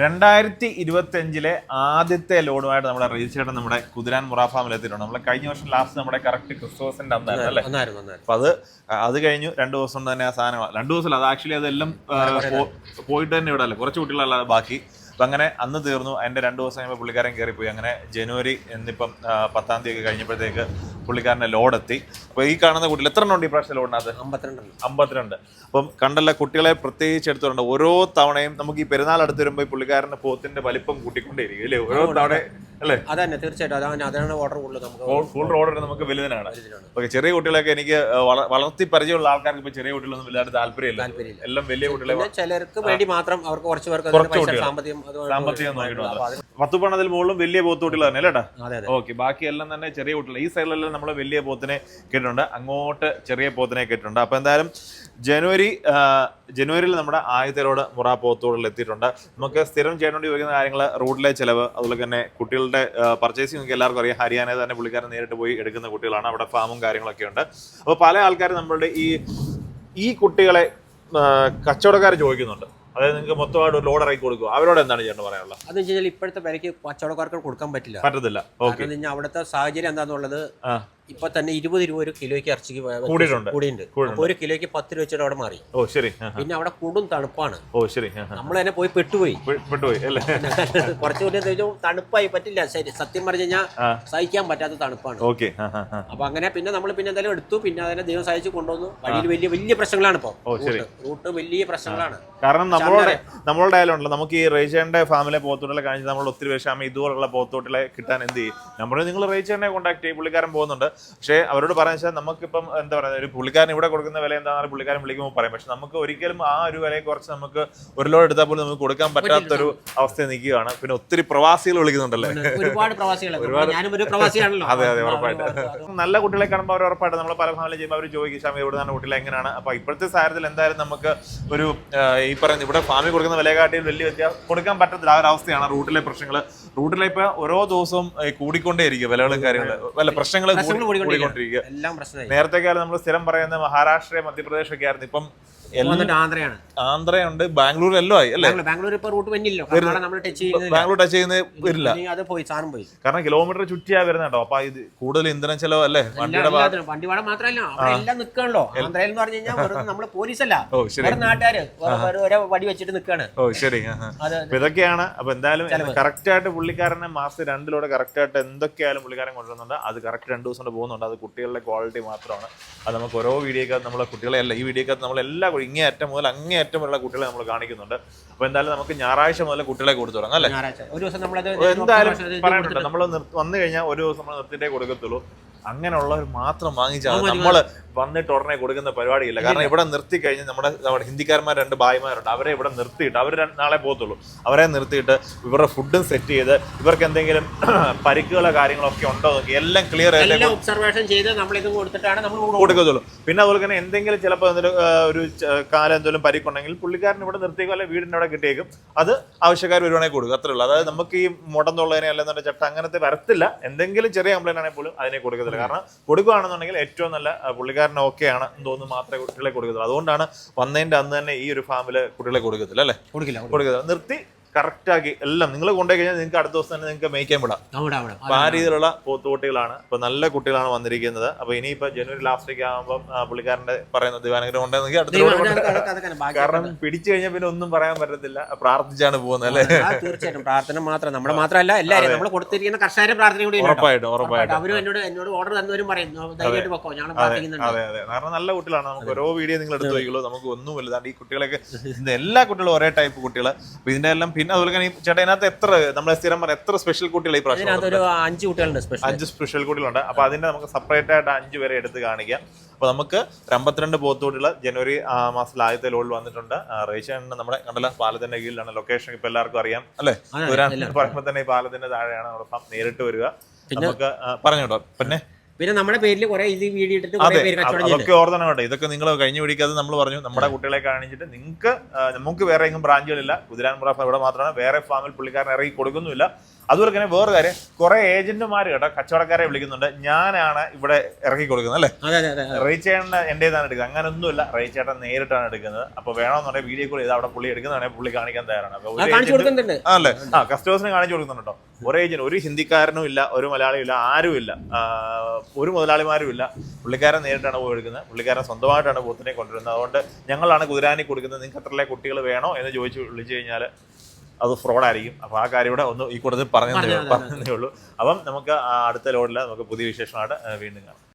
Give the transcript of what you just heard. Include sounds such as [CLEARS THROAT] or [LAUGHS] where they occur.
രണ്ടായിരത്തി ഇരുപത്തി അഞ്ചിലെ ആദ്യത്തെ ലോഡുമായിട്ട് നമ്മുടെ റീച്ചേട്ടൻ നമ്മുടെ കുതിരാൻ മുറ ഫാമിൽ എത്തിയിട്ടുണ്ട്. നമ്മൾ കഴിഞ്ഞ വർഷം ലാസ്റ്റ് നമ്മുടെ കറക്റ്റ് ക്രിസ്മസിന്റെ അന്നായിരുന്നു അല്ലേ? അപ്പൊ അത് അത് കഴിഞ്ഞു രണ്ടു ദിവസം കൊണ്ട് തന്നെ ആ സാധനം രണ്ടു ദിവസം അത് ആക്ച്വലി അതെല്ലാം പോയിട്ട് തന്നെ ഇവിടെ അല്ലേ കുറച്ച് കുട്ടികളല്ലാതെ ബാക്കി. അപ്പൊ അങ്ങനെ അന്ന് തീർന്നു. അതിന്റെ രണ്ടു ദിവസം കഴിയുമ്പോൾ പുള്ളിക്കാരൻ കയറിപ്പോയി അങ്ങനെ ജനുവരി എന്നിപ്പം പത്താം തീയതി ഒക്കെ കഴിഞ്ഞപ്പോഴത്തേക്ക് പുള്ളിക്കാരന്റെ ലോഡ് അപ്പൊ ഈ കാണുന്ന കുട്ടികൾ എത്ര എണ്ണം ഉണ്ട് ഈ പ്രാവശ്യം ലോഡിനകത്ത് അമ്പത്തിരണ്ട് അമ്പത്തിരണ്ട്. അപ്പം കണ്ടല്ല കുട്ടികളെ പ്രത്യേകിച്ച് എടുത്തിട്ടുണ്ട് ഓരോ തവണയും നമുക്ക് ഈ പെരുന്നാൾ അടുത്ത് വരുമ്പോൾ ഈ പുള്ളിക്കാരന്റെ പോത്തിന്റെ വലിപ്പം കൂട്ടിക്കൊണ്ടേയിരിക്കും അല്ലേ? ഓരോ തവണ അല്ലേ? അതന്നെ തീർച്ചയായിട്ടും. അതാണ് അതാണ് ഓർഡർ കൂടുതൽ നമുക്ക്. ഫുൾ റോഡ് നമുക്ക് വലുതിനാണ്. ഓക്കെ ചെറിയ കുട്ടികളൊക്കെ എനിക്ക് വള- വളർത്തി പരിചയമുള്ള ആൾക്കാർക്ക് ഇപ്പൊ ചെറിയ കുട്ടികളൊന്നും വലുതായിട്ട് താല്പര്യമില്ല. എല്ലാം വലിയ കുട്ടികളെ ചിലർക്ക് വേണ്ടി മാത്രം അവർക്ക് കുറച്ച് പേർക്ക്. സാമ്പത്തികം പത്ത് പണതിൽ മുകളിലും വലിയ പോത്തുകുട്ടികൾ തന്നെ അല്ലേട്ടാ ഓക്കെ ബാക്കി എല്ലാം തന്നെ ചെറിയ കുട്ടികൾ ഈ സൈഡിലെല്ലാം നമ്മൾ വലിയ പോത്തിനെ കേട്ടിട്ടുണ്ട്. അങ്ങോട്ട് ചെറിയ പോത്തിനെ കേട്ടിട്ടുണ്ട്. അപ്പൊ എന്തായാലും ജനുവരി ജനുവരിയിൽ നമ്മുടെ ആയുധരോട് മുറ പോത്തോടിൽ എത്തിയിട്ടുണ്ട്. നമുക്ക് സ്ഥിരം ചെയ്യേണ്ടി വരുന്ന കാര്യങ്ങൾ റൂട്ടിലെ ചിലവ് അതുപോലെ തന്നെ കുട്ടികളുടെ പർച്ചേസിംഗ് ഒക്കെ എല്ലാവർക്കും അറിയാം. ഹരിയാന തന്നെ പുള്ളിക്കാരൻ നേരിട്ട് പോയി എടുക്കുന്ന കുട്ടികളാണ്. അവിടെ ഫാമും കാര്യങ്ങളൊക്കെ ഉണ്ട്. അപ്പോൾ പല ആൾക്കാരും നമ്മളുടെ ഈ ഈ കുട്ടികളെ കച്ചവടക്കാർ ചോദിക്കുന്നുണ്ട്. അതായത് നിങ്ങൾക്ക് മൊത്തമായിട്ട് ഒരു ലോഡ് ഇറക്കി കൊടുക്കുക അവരോട് എന്താണ് ചേട്ടൻ പറയാനുള്ളത്? അതെന്ന് വെച്ചാൽ ഇപ്പോഴത്തെ വിലയ്ക്ക് കച്ചവടക്കാർക്ക് കൊടുക്കാൻ പറ്റില്ല. പറ്റത്തില്ല. ഓക്കെ അവിടുത്തെ സാഹചര്യം എന്താണെന്നുള്ളത് ഇപ്പൊ തന്നെ ഇരുപത് രൂപ ഒരു കിലോയ്ക്ക് ഇറച്ചിക്ക് കൂടിയിട്ടുണ്ട്. അപ്പൊ ഒരു കിലോയ്ക്ക് പത്ത് രൂപ വെച്ചിട്ട് അവിടെ മാറി. ഓ ശരി. പിന്നെ അവിടെ കൂടും തണുപ്പാണ്. ഓ ശരി. നമ്മൾ തന്നെ പോയി പെട്ടുപോയി. പെട്ടുപോയി അല്ലേ? [LAUGHS] കുറച്ച് കൂടി തണുപ്പായി പറ്റില്ല. ശരി സത്യം പറഞ്ഞു കഴിഞ്ഞാൽ. സഹിക്കാൻ പറ്റാത്ത തണുപ്പാണ്. ഓക്കെ. അപ്പൊ അങ്ങനെ പിന്നെ നമ്മൾ പിന്നെ എന്തായാലും എടുത്തു. പിന്നെ അതിനെ ദൈവം സഹായിച്ച് കൊണ്ടുവന്നു. വഴിയിൽ വലിയ വലിയ പ്രശ്നങ്ങളാണ് ഇപ്പൊ. റൂട്ട് വലിയ പ്രശ്നങ്ങളാണ്. കാരണം നമ്മളുടെ നമ്മളുടെ ആയാലുണ്ടല്ലോ നമുക്ക് ഈ റേച്ചേന്റെ ഫാമിലെ പോത്തോട്ടിലെ കാണിച്ച് നമ്മൾ ഒത്തിരി വിഷമം. ഇതുപോലുള്ള പോത്തോട്ടിലെ കിട്ടാൻ എന്ത് ചെയ്യും? നമ്മൾ നിങ്ങൾ റേച്ചേനെ കോൺടാക്ട് ചെയ്യും. പുള്ളിക്കാരൻ പോകുന്നുണ്ട്. പക്ഷേ അവരോട് പറയാൻ വെച്ചാൽ നമുക്കിപ്പം എന്താ പറയുക ഒരു പുള്ളിക്കാരൻ ഇവിടെ കൊടുക്കുന്ന വില എന്താണെന്ന് പുള്ളിക്കാരൻ വിളിക്കുമ്പോൾ പറയും. പക്ഷെ നമുക്ക് ഒരിക്കലും ആ ഒരു വിലയെ കുറച്ച് നമുക്ക് ഒരു ലോഡ് എടുത്താൽ പോലും നമുക്ക് കൊടുക്കാൻ പറ്റാത്തൊരു അവസ്ഥ നിൽക്കുകയാണ്. പിന്നെ ഒത്തിരി പ്രവാസികൾ വിളിക്കുന്നുണ്ടല്ലേ? ഒരുപാട് പ്രവാസികൾ അതെ അതെ ഉറപ്പായിട്ട്. നല്ല കുട്ടികളെ കാണുമ്പോൾ അവർ ഉറപ്പായിട്ട് നമ്മൾ പല ഫാമിലി ചെയ്യുമ്പോൾ അവർ ചോദിക്കും ഷാമി ഇവിടെ നിന്നാണ് കുട്ടികൾ എങ്ങനെയാണ്? അപ്പൊ ഇപ്പോഴത്തെ സാഹചര്യത്തിൽ എന്തായാലും നമുക്ക് ഒരു ഈ പറയുന്ന ഇവിടെ ഫാമിൽ കൊടുക്കുന്ന വിലയെക്കാട്ടിയും വലിയ വ്യത്യാസം കൊടുക്കാൻ പറ്റത്തില്ല ആ ഒരു അവസ്ഥയാണ്. റൂട്ടിലെ പ്രശ്നങ്ങൾ റൂട്ടിലെ ഇപ്പൊ ഓരോ ദിവസവും കൂടിക്കൊണ്ടേയിരിക്കും വിലകളും കാര്യങ്ങളും. അല്ല പ്രശ്നങ്ങൾ കൂടിക്കൊണ്ടിരിക്കുക എല്ലാം പ്രശ്നമായി. നേരത്തെ കാലം നമ്മൾ സ്ഥിരം പറയുന്ന മഹാരാഷ്ട്ര മധ്യപ്രദേശ് ഒക്കെ ആയിരുന്നു. ഇപ്പം ആന്ധ്രയാണ്. ആന്ധ്രയുണ്ട് ബാംഗ്ലൂർ എല്ലോ ആയി അല്ലേ? ബാംഗ്ലൂർ ബാംഗ്ലൂർ ഇപ്പൊ റൂട്ട് വന്നില്ലോ കർണാടക നമ്മൾ ടച്ച് ചെയ്യുന്നില്ല ബാംഗ്ലൂർ ടച്ച് ചെയ്യുന്ന വരില്ല. അത് പോയി സാധനം പോയി. കാരണം കിലോമീറ്റർ ചുറ്റിയാ വരുന്ന കേട്ടോ. അപ്പൊ ഇത് കൂടുതൽ ഇന്ധന ചെലവ് അല്ലേ? വണ്ടിയുടെ വണ്ടി വാടക മാത്രമല്ല അവിടെ എല്ലാം നിൽക്കണല്ലോ ആന്ധ്രയിൽ എന്ന് പറഞ്ഞു കഴിഞ്ഞാൽ വെറുതെ നമ്മൾ പോലീസല്ല. വേറെ നാട്ടുകാര് ഓരോ വടി വെച്ചിട്ട് നിൽക്കാണ് ഓ ശരി. ഇതൊക്കെയാണ് അപ്പൊ എന്തായാലും കറക്റ്റ് ആയിട്ട് പുള്ളിക്കാരനെ മാസം രണ്ടിലൂടെ കറക്റ്റ് ആയിട്ട് എന്തൊക്കെയായാലും പുള്ളിക്കാരൻ കൊണ്ടുവരുന്നുണ്ട്. അത് കറക്റ്റ് രണ്ട് ദിവസം കൊണ്ട് പോകുന്നുണ്ട്. അത് കുട്ടികളുടെ ക്വാളിറ്റി മാത്രമാണ്. അത് നമുക്ക് ഓരോ വീഡിയോക്കകത്ത് നമ്മളെ കുട്ടികളെ അല്ല ഈ വീഡിയോക്കകത്ത് നമ്മൾ എല്ലാ ഇങ്ങേ അറ്റം മുതൽ അങ്ങേ അറ്റം വരെയുള്ള കുട്ടികളെ നമ്മൾ കാണിക്കുന്നുണ്ട്. അപ്പോൾ എന്തായാലും നമുക്ക് ഞായറാഴ്ച മുതൽ കുട്ടികളെ കൊടുത്തു തുടങ്ങാം അല്ലേ? ഒരു ദിവസം നമ്മളത് എന്തായാലും പറയാനുണ്ട്. നമ്മൾ വന്നു കഴിഞ്ഞാൽ ഒരു ദിവസം നമ്മൾ നിർത്തിയിട്ടേ കൊടുക്കത്തുള്ളൂ. അങ്ങനെയുള്ളവർ മാത്രം വാങ്ങിച്ചാൽ നമ്മൾ വന്നിട്ട് ഉടനെ കൊടുക്കുന്ന പരിപാടിയില്ല. കാരണം ഇവിടെ നിർത്തി കഴിഞ്ഞ് നമ്മുടെ നമ്മുടെ ഹിന്ദിക്കാരന്മാർ രണ്ട് ഭായിമാരുണ്ട്. അവരെ ഇവിടെ നിർത്തിയിട്ട് അവർ നാളെ പോകത്തുള്ളൂ. അവരെ നിർത്തിയിട്ട് ഇവരുടെ ഫുഡും സെറ്റ് ചെയ്ത് ഇവർക്ക് എന്തെങ്കിലും [CLEARS THROAT] പരിക്കുകളോ കാര്യങ്ങളോ ഒക്കെ ഉണ്ടോ നോക്കി എല്ലാം ക്ലിയർ ഒബ്സർവേഷൻ ചെയ്ത് ഇത് കൊടുത്തിട്ടാണ് നമ്മൾ കൊടുക്കത്തുള്ളൂ. പിന്നെ അതുപോലെ തന്നെ എന്തെങ്കിലും ചിലപ്പോൾ എന്തെങ്കിലും ഒരു കാലം എന്തെങ്കിലും പരിക്കുണ്ടെങ്കിൽ പുള്ളിക്കാരൻ ഇവിടെ നിർത്തിയേക്കും അല്ലെങ്കിൽ വീടിന്റെ അവിടെ കിട്ടിയേക്കും. അത് ആവശ്യക്കാർ വരുവാണെങ്കിൽ കൊടുക്കും. അത്രേ ഉള്ളൂ. അതായത് നമുക്ക് ഈ മുടന്നുള്ളതിനെ അല്ലെന്നുണ്ടെങ്കിൽ ചട്ട അങ്ങനത്തെ വരത്തില്ല. എന്തെങ്കിലും ചെറിയ കംപ്ലൈന്റ് ആണെങ്കിൽ പോലും അതിനെ കൊടുക്കത്തില്ല. കാരണം കൊടുക്കുകയാണെന്നുണ്ടെങ്കിൽ ഏറ്റവും നല്ല പുള്ളിക്കാരൻ ഓക്കെ ആണ് എന്ന് തോന്നുന്നു മാത്രമേ കുട്ടികളെ കൊടുക്കത്തുള്ളൂ. അതുകൊണ്ടാണ് വന്നതിന്റെ അന്ന് തന്നെ ഈ ഒരു ഫാമിൽ കുട്ടികളെ കൊടുക്കത്തില്ല അല്ലേ? കൊടുക്കില്ല. കൊടുക്കത്തില്ല. നിർത്തി കറക്റ്റ് ആക്കി എല്ലാം നിങ്ങൾ കൊണ്ടുപോയി കഴിഞ്ഞാൽ നിങ്ങൾക്ക് അടുത്ത ദിവസം തന്നെ നിങ്ങൾക്ക് മേയ്ക്കാൻ വിടാം. അവിടെ അവിടെ. അപ്പൊ ആ രീതിയിലുള്ള പോത്തുകുട്ടികളാണ്. ഇപ്പൊ നല്ല കുട്ടികളാണ് വന്നിരിക്കുന്നത്. അപ്പൊ ഇനിയിപ്പോ ജനുവരി ലാസ്റ്റിലേക്ക് ആകുമ്പോൾ പുള്ളിക്കാരന്റെ പറയുന്ന ദിവാനുഗ്രഹം ഉണ്ടെന്നെങ്കിൽ അടുത്ത കാരണം പിടിച്ചു കഴിഞ്ഞാൽ പിന്നെ ഒന്നും പറയാൻ പറ്റത്തില്ല. പ്രാർത്ഥിച്ചാണ് പോകുന്നത് അല്ലേ? തീർച്ചയായിട്ടും. പ്രാർത്ഥന മാത്രം. നമ്മുടെ മാത്രമല്ല എല്ലാവരും നമ്മൾ കൊടുത്തിരിക്കുന്ന കർഷകരെ പ്രാർത്ഥന കൂടി. ഉറപ്പായിട്ടും ഉറപ്പായിട്ടും. അവരും എന്നോട് എന്നോട് ഓർഡർ തന്നവരും പറയും. "ഓ, ധൈര്യമായിട്ട് വെക്കോ ഞങ്ങൾ പ്രാർത്ഥിക്കുന്നുണ്ട്. അതെ അതെ. കാരണം നല്ല കുട്ടികളാണ്. നമുക്ക് ഓരോ വീഡിയോ നിങ്ങൾ എടുത്തു നോക്കിയുള്ളൂ നമുക്ക് ഒന്നും വലുതാണ്ട് ഈ കുട്ടികളൊക്കെ എല്ലാ കുട്ടികളും ഒരേ ടൈപ്പ് കുട്ടികൾ ഇതിന്റെ എല്ലാം പിന്നെ അതുപോലെ തന്നെ ചേട്ടാ ഇതിനകത്ത് എത്ര നമ്മളെ സ്ഥിരം പറഞ്ഞ എത്ര സ്പെഷ്യൽ കുട്ടികൾ ഈ പ്രാവശ്യം അതിനകത്ത് ഒരു അഞ്ച് കുട്ടികളുണ്ട് സ്പെഷ്യൽ അഞ്ച് സ്പെഷ്യൽ കുട്ടികളുണ്ട്. അപ്പൊ അതിന്റെ നമുക്ക് സെപ്പറേറ്റ് ആയിട്ട് അഞ്ച് പേരെ എടുത്ത് കാണിക്കാം. അപ്പൊ നമുക്ക് അമ്പത്തിരണ്ട് പോത്തുകൂടികൾ ജനുവരി മാസത്തിൽ ആദ്യത്തെ ലോഡിൽ വന്നിട്ടുണ്ട്. റേഷൻ നമ്മുടെ കണ്ടല്ല പാലത്തിന്റെ കീഴിലാണ്. ലൊക്കേഷൻ ഇപ്പൊ എല്ലാവർക്കും അറിയാം. അല്ലേ? പറയുമ്പോൾ തന്നെ ഈ പാലത്തിന്റെ താഴെയാണ് നമ്മുടെ നേരിട്ട് വരിക. നമുക്ക് പറഞ്ഞോട്ടോ. പിന്നെ? പിന്നെ നമ്മുടെ പേരിൽ കുറെ ഇത് വീഡിയോ ഇട്ടിട്ട് കുറെ പേര് കച്ചവടം അതൊക്കെ ഓർത്തണം കേട്ടോ. ഇതൊക്കെ നിങ്ങൾ കഴിഞ്ഞു പിടിക്കാതെ നമ്മൾ പറഞ്ഞു. നമ്മുടെ കുട്ടികളെ കാണിച്ചിട്ട് നിങ്ങൾക്ക് നമുക്ക് വേറെ എങ്ങും ബ്രാഞ്ചുകളില്ല. കുതിരാൻമുറ ഇവിടെ മാത്രമാണ്. വേറെ ഫാമിൽ പുള്ളിക്കാരൻ ഇറങ്ങി കൊടുക്കുന്നില്ല അതുപോലെ തന്നെ വേറെ കാര്യം കുറെ ഏജന്റുമാർ കേട്ടോ കച്ചവടക്കാരെ വിളിക്കുന്നുണ്ട്. ഞാനാണ് ഇവിടെ ഇറക്കി കൊടുക്കുന്നത് അല്ലേ? അതെ എന്റെ ഇതാണ് എടുക്കുന്നത്. അങ്ങനെ ഒന്നുമില്ല. റേച്ചേട്ടൻ നേരിട്ടാണ് എടുക്കുന്നത്. അപ്പൊ വേണമെന്നുണ്ടെങ്കിൽ വീഡിയോ കോൾ ചെയ്ത് അവിടെ പുള്ളി എടുക്കുന്നതാണെങ്കിൽ പുള്ളി കാണിക്കാൻ തയ്യാറാണ്. അല്ലേ? ആ കസ്റ്റമേഴ്സിന് കാണിച്ചു കൊടുക്കുന്നുണ്ട് കേട്ടോ. ഒരു ഏജന്റ് ഒരു ഹിന്ദിക്കാരനും ഇല്ല ഒരു മലയാളിയും ഇല്ല ആരും ഇല്ല. ഒരു മുതലാളിമാരും ഇല്ല. പുള്ളിക്കാരൻ നേരിട്ടാണ് പോയി എടുക്കുന്നത്. പുള്ളിക്കാരൻ സ്വന്തമായിട്ടാണ് പോത്തിനെ കൊണ്ടുവരുന്നത്. അതുകൊണ്ട് ഞങ്ങളാണ് കുതിരാനി കൊടുക്കുന്നത്. നിങ്ങൾക്ക് എത്രയിലെ കുട്ടികൾ വേണോ എന്ന് ചോദിച്ചു വിളിച്ചു കഴിഞ്ഞാൽ അത് ഫ്രോഡായിരിക്കും. അപ്പോൾ ആ കാര്യം ഇവിടെ ഒന്ന് ഈ കൂട്ടത്തിൽ പറഞ്ഞു പറഞ്ഞു, പറഞ്ഞതേ ഉള്ളൂ. അപ്പം നമുക്ക് അടുത്ത ലോഡിൽ നമുക്ക് പുതിയ വിശേഷമായിട്ട് വീണ്ടും കാണാം.